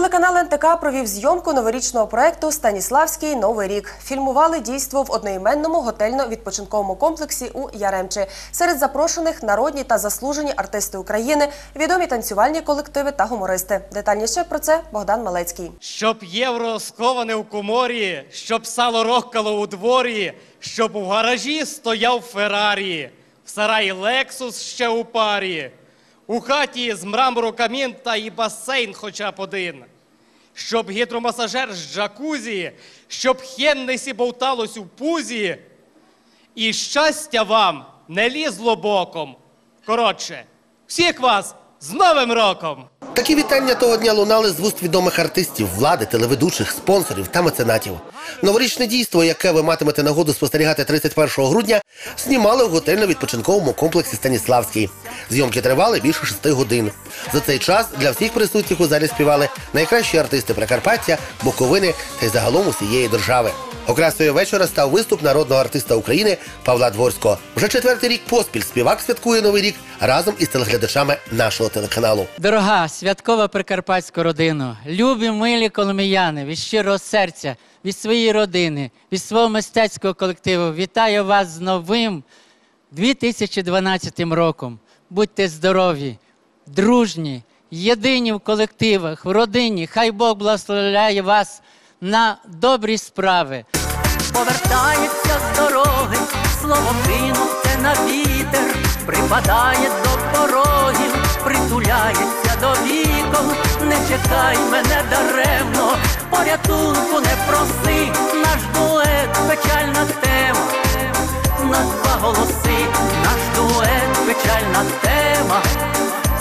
Телеканал НТК провів зйомку новорічного проекту Станіславський Новий рік. Фільмували дійство в одноіменному готельно-відпочинковому комплексі у Яремчі. Серед запрошених народні та заслужені артисти України, відомі танцювальні колективи та гумористи. Детальніше про це Богдан Малецький. Щоб євро сковане в коморі, щоб сало рохкало у дворі, щоб у гаражі стояв Феррарі, в сараї Лексус ще у парі, у хаті з мрамору камін та і басейн хоча б один. Щоб гідромасажер з джакузі, щоб Хеннесі бовталось у пузі, і щастя вам не лізло боком. Коротше, всіх вас з Новим роком! Такі вітання того дня лунали з вуст відомих артистів, влади, телеведучих, спонсорів та меценатів. Новорічне дійство, яке ви матимете нагоду спостерігати 31 грудня, знімали в готельно-відпочинковому комплексі Станіславський. Зйомки тривали більше шести годин. За цей час для всіх присутніх у залі співали найкращі артисти Прикарпаття, Буковини та й загалом усієї держави. Окрасою вечора став виступ народного артиста України Павла Дворського. Вже четвертий рік поспіль співак святкує новий рік разом із телеглядачами нашого телеканалу. Дорога святкова прикарпатська родина, любі милі коломияни, від щирого серця, від своєї родини, від свого мистецького колективу. Вітаю вас з новим 2012 роком. Будьте здорові, дружні, єдині в колективах, в родині. Хай Бог благословляє вас на добрі справи. повертається з дороги, слово кинуте на вітер, припадає до порогів, притуляється до вікон, не чекай мене даремно, порятунку не проси, наш дует печальна тема, на два голоси, наш дует печальна тема,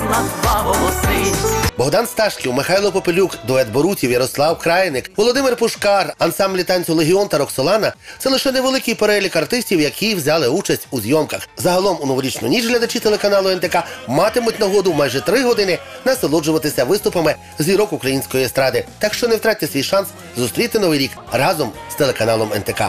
на два голоси. Богдан Сташків, Михайло Попелюк, дует Борутів, Ярослав Крайник, Володимир Пушкар, ансамблі танцю Легіон та Роксолана це лише невеликий перелік артистів, які взяли участь у зйомках. Загалом у новорічну ніч глядачі телеканалу НТК матимуть нагоду майже три години насолоджуватися виступами зірок української естради. Так що не втратьте свій шанс зустріти новий рік разом з телеканалом НТК.